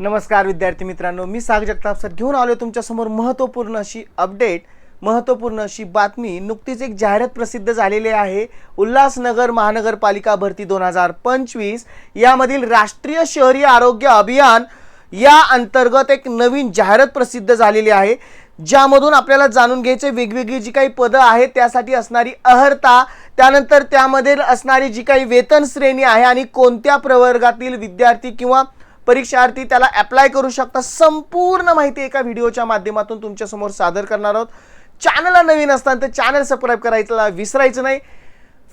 नमस्कार विद्यार्थी मित्रांनो. मी साग जगताप सर घेऊन आलो तुमच्यासमोर महत्त्वपूर्ण अशी अपडेट महत्त्वपूर्ण अशी बातमी. नुकतीच एक जाहिरात प्रसिद्ध झालेली आहे. उल्हासनगर महानगरपालिका भरती दोन हजार पंचवीस. यामधील राष्ट्रीय शहरी आरोग्य अभियान या अंतर्गत एक नवीन जाहिरात प्रसिद्ध झालेली आहे. ज्यामधून आपल्याला जाणून घ्यायचे वेगवेगळी जी काही पदं आहेत त्यासाठी असणारी अहर्ता त्यानंतर त्यामध्ये असणारी जी काही वेतन श्रेणी आहे आणि कोणत्या प्रवर्गातील विद्यार्थी किंवा परीक्षार्थी त्याला अप्लाय करू शकता. संपूर्ण माहिती एका व्हिडिओच्या माध्यमातून तुमच्यासमोर सादर करणार आहोत. चॅनलला नवीन असताना तर चॅनल सबस्क्राईब करायचं विसरायचं नाही.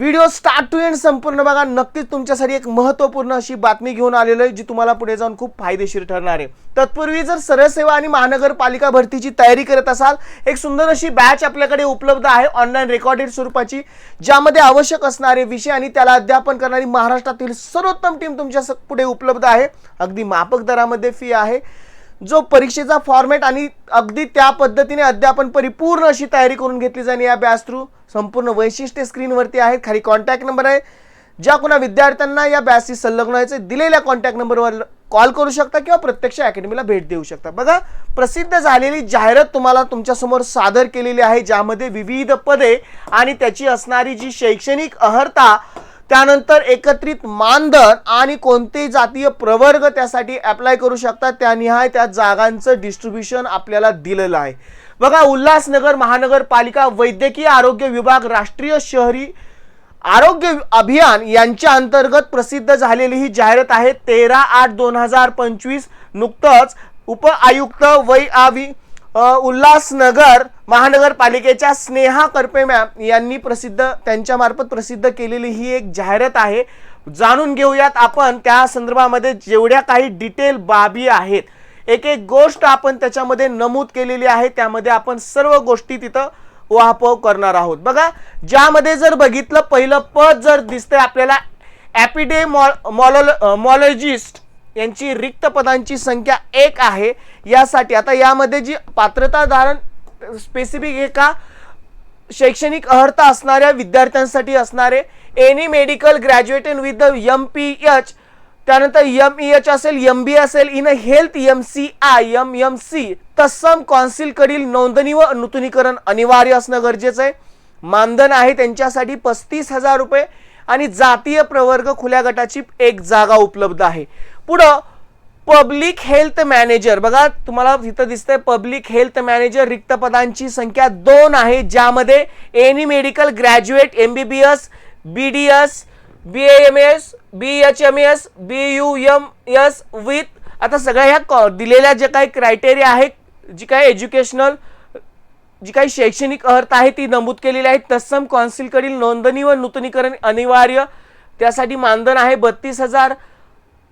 व्हिडिओ स्टार्ट टू एंड संपूर्ण बघा. नक्कीच तुमच्यासाठी एक महत्त्वपूर्ण अशी बातमी घेऊन आलेलो आहे जी तुम्हाला पुढे जाऊन खूप फायदेशीर ठरणार आहे. तत्पूर्वी जर सरळ सेवा आणि महानगरपालिका भरतीची तयारी करत असाल एक सुंदर अशी बॅच आपल्याकडे उपलब्ध आहे ऑनलाईन रेकॉर्डेड स्वरूपाची ज्यामध्ये आवश्यक असणारे विषय आणि त्याला अध्यापन करणारी महाराष्ट्रातील सर्वोत्तम टीम तुमच्या स- पुढे उपलब्ध आहे. अगदी मापक दरामध्ये फी आहे. जो परीक्षेचा फॉर्मॅट आणि अगदी त्या पद्धतीने अद्यापन परिपूर्ण अशी तयारी करून घेतली जाईल या बॅच थ्रू संपूर्ण वैशिष्ट्ये स्क्रीनवरती आहेत. खाली कॉन्टॅक्ट नंबर आहे. ज्या कोणा विद्यार्थ्यांना या बॅचशी संलग्न व्हायचे दिलेल्या कॉन्टॅक्ट नंबरवर कॉल करू शकता किंवा प्रत्यक्ष अकॅडमीला भेट देऊ शकता. बघा प्रसिद्ध झालेली जाहिरात तुम्हाला तुमच्यासमोर सादर केलेली आहे ज्यामध्ये विविध पदे आणि त्याची असणारी जी शैक्षणिक अहर्ता त्यानंतर एकत्रित मानधन आणि कोणतेही जातीय प्रवर्ग त्यासाठी अप्लाय करू शकतात. त्यानिहाय त्या जागांचं डिस्ट्रीब्युशन आपल्याला दिलेलं आहे. बघा उल्हासनगर महानगरपालिका वैद्यकीय आरोग्य विभाग राष्ट्रीय शहरी आरोग्य अभियान यांच्या अंतर्गत प्रसिद्ध झालेली ही जाहिरात आहे. तेरा आठ दोन हजार पंचवीस नुकतंच उप आयुक्त वै आवी उल्हासनगर महानगरपालिकेच्या स्नेहा करपे मॅम यांनी प्रसिद्ध त्यांच्यामार्फत प्रसिद्ध केलेली ही एक जाहिरात आहे. जाणून घेऊयात आपण त्या संदर्भामध्ये जेवढ्या काही डिटेल बाबी आहेत. एक एक गोष्ट आपण त्याच्यामध्ये नमूद केलेली आहे त्यामध्ये आपण सर्व गोष्टी तिथं वाहपव करणार आहोत. बघा ज्यामध्ये जर बघितलं पहिलं पद जर दिसतंय आपल्याला ॲपिडे मॉलॉजिस्ट यांची रिक्त पदांची संख्या एक आहे. यासाठी आता यामध्ये जी पात्रता धारण स्पेसिफिक एका शैक्षणिक अर्हता असणाऱ्या विद्यार्थ्यांसाठी असणारे any medical graduate with the M P H त्यानंतर एम ई एच असेल एम बी असेल in a health M C I M M C तत्सम कौन्सिलकडील नोंदणी व नूतनीकरण अनिवार्य असणं गरजेचं आहे. मानधन आहे त्यांच्यासाठी पस्तीस हजार रुपये. आणि जातीय प्रवर्ग खुल्या गटाची एक जागा उपलब्ध आहे. पुढं पब्लिक हेल्थ मॅनेजर बघा तुम्हाला इथं दिसतंय पब्लिक हेल्थ मॅनेजर रिक्त पदांची संख्या दोन आहे ज्यामध्ये any medical graduate M B B S B D S B M S B H M S B U M S with आता सगळ्या ह्या कॉ दिलेल्या जे काही क्रायटेरिया आहेत जी काही एज्युकेशनल जी काही शैक्षणिक अर्थ आहे ती नमूद केलेली आहे तत्सम कौन्सिलकडील नोंदणी व नूतनीकरण अनिवार्य. त्यासाठी मानधन आहे बत्तीस हजार.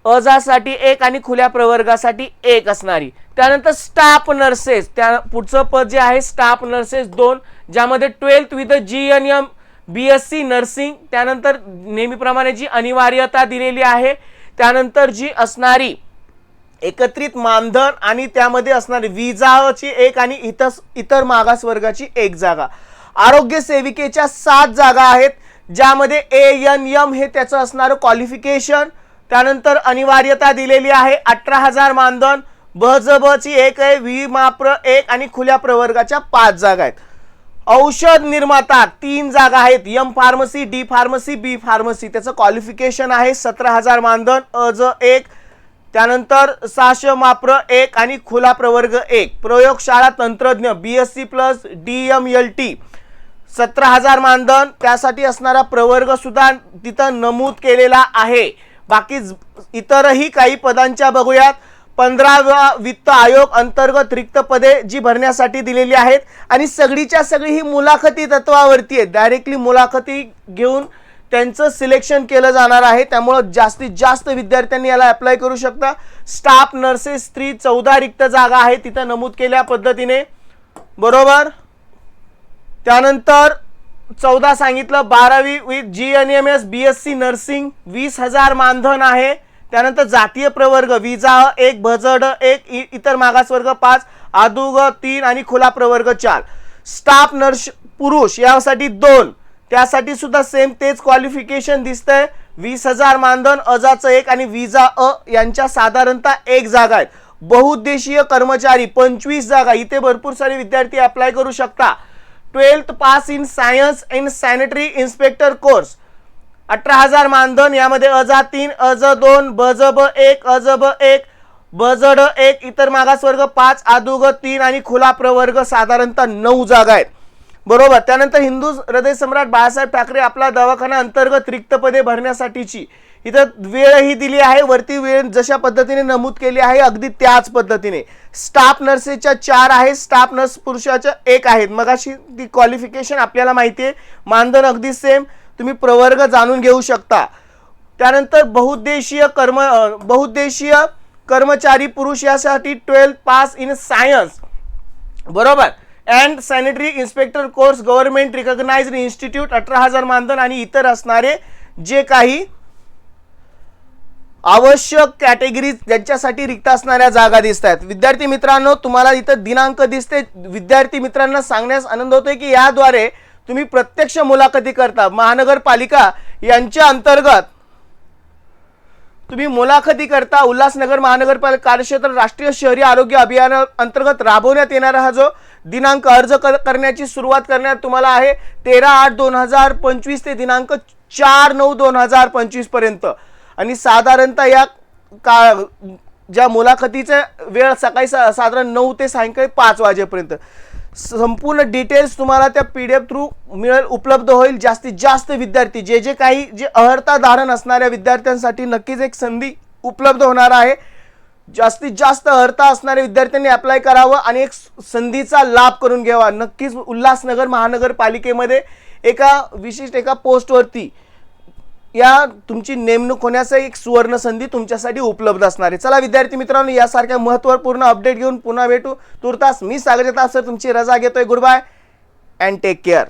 अजासाठी एक आणि खुल्या प्रवर्गासाठी एक असणारी. त्यानंतर स्टाफ नर्सेस. त्या पुढचं पद जे आहे स्टाफ नर्सेस दोन ज्यामध्ये twelfth with G N M B S C nursing त्यानंतर नेहमीप्रमाणे जी अनिवार्यता दिलेली आहे त्यानंतर जी असणारी एकत्रित मानधन आणि त्यामध्ये असणारी विजाची एक आणि इतर इतर मागास वर्गाची एक जागा. आरोग्य सेविकेच्या सात जागा आहेत ज्यामध्ये ए एन एम हे त्याचं असणारं क्वालिफिकेशन त्यानंतर अनिवार्यता दिलेली आहे अठरा हजार मानधन ब ज ब ची एक आहे व्ही माप्र एक आणि खुल्या प्रवर्गाच्या पाच जागा आहेत. औषध निर्माता तीन जागा आहेत M pharmacy D pharmacy B pharmacy त्याचं क्वालिफिकेशन आहे सतरा हजार मानधन अ ज एक त्यानंतर सहाशे माप्र एक आणि खुला प्रवर्ग एक. प्रयोगशाळा तंत्रज्ञ B S C plus D M L T सतरा हजार मानधन त्यासाठी असणारा प्रवर्ग सुद्धा तिथं नमूद केलेला आहे. बाकी इतरही काही पदांच्या बघूयात. पंधरावा वित्त आयोग अंतर्गत रिक्त पदे जी भरण्यासाठी दिलेली आहेत. आणि सगळीच्या सगळी ही मुलाखती तत्वावरती आहे डायरेक्टली मुलाखती घेऊन त्यांचं सिलेक्शन केलं जाणार आहे. त्यामुळं जास्तीत जास्त विद्यार्थ्यांनी याला अप्लाय करू शकता. स्टाफ नर्सेस स्त्री चौदा रिक्त जागा आहे तिथं नमूद केल्या पद्धतीने. बरोबर? त्यानंतर चौदा सांगितलं बारावी with G N M S B S C nursing वीस हजार मानधन आहे. त्यानंतर जातीय प्रवर्ग विजा एक भजड एक इ- इतर मागासवर्ग पाच आदुग तीन आणि खुला प्रवर्ग चार. स्टाफ नर्स पुरुष यासाठी दोन. त्यासाठी सुद्धा सेम तेच क्वालिफिकेशन दिसतंय. वीस हजार मानधन अजाचं एक आणि विजा अ यांच्या साधारणतः एक जागा आहेत. बहुउद्देशीय कर्मचारी पंचवीस जागा. इथे भरपूर सारे विद्यार्थी अप्लाय करू शकता. Twelfth pass in science in sanitary inspector course अठरा हजार मानधन यामध्ये अजा तीन अज दोन बज ब एक अज ब एक बजड एक इतर मागासवर्ग पाच आदुग तीन आणि खुला प्रवर्ग साधारणतः नऊ जागा आहेत. बरोबर. त्यानंतर हिंदू हृदय सम्राट बाळासाहेब ठाकरे आपला दवाखाना अंतर्गत रिक्त पदे भरण्यासाठीची इथं वेळही दिली आहे. वरती वेळ जशा पद्धतीने नमूद केली आहे अगदी त्याच पद्धतीने. स्टाफ नर्सेच्या चार आहेत. स्टाफ नर्स पुरुषाच्या एक आहेत. मग अशी ती क्वालिफिकेशन आपल्याला माहिती आहे. मानधन अगदी सेम तुम्ही प्रवर्ग जाणून घेऊ शकता. त्यानंतर बहुउद्देशीय कर्म बहुद्देशीय बहुउद्देशीय कर्मचारी पुरुष यासाठी ट्वेल्थ पास इन सायन्स. बरोबर. And sanitary inspector course government recognised institute अठरा हजार मानधन आणि इतर असणारे जे काही आवश्यक कॅटेगरीज ज्यांच्यासाठी रिक्त असणाऱ्या जागा दिसत आहेत विद्यार्थी मित्रांनो तुम्हाला इथं दिनांक दिसते. विद्यार्थी मित्रांना सांगण्यास आनंद होतोय की याद्वारे तुम्ही प्रत्यक्ष मुलाखती करता. महानगरपालिका यांच्या अंतर्गत तुम्ही मुलाखती करता. उल्हासनगर महानगरपालिका कार्यक्षेत्र राष्ट्रीय शहरी आरोग्य अभियाना अंतर्गत राबवण्यात येणारा हा जो दिनांक अर्ज कर करण्याची सुरुवात करण्यात तुम्हाला आहे तेरा आठ दोन हजार पंचवीस ते दिनांक चार नऊ दोन हजार पंचवीसपर्यंत. आणि साधारणतः या का ज्या मुलाखतीचा वेळ सकाळी सा साधारण नऊ ते सायंकाळी पाच वाजेपर्यंत. संपूर्ण डिटेल्स तुम्हाला त्या पी डी एफ थ्रू मिळेल उपलब्ध होईल. जास्तीत जास्त विद्यार्थी जे जे काही जे अहर्ता धारण असणाऱ्या विद्यार्थ्यांसाठी नक्कीच एक संधी उपलब्ध होणार आहे. जास्तीत जास्त अर्थ असणाऱ्या विद्यार्थ्यांनी अप्लाय करावं आणि एक संधीचा लाभ करून घ्यावा. नक्कीच उल्हासनगर महानगरपालिकेमध्ये एका विशिष्ट एका पोस्टवरती या तुमची नेमणूक होण्याचा एक सुवर्ण संधी तुमच्यासाठी उपलब्ध असणार आहे. चला विद्यार्थी मित्रांनो यासारख्या महत्त्वपूर्ण अपडेट घेऊन पुन्हा भेटू. तुर्तास मी सागर सर तुमची रजा घेतोय. Good bye and take care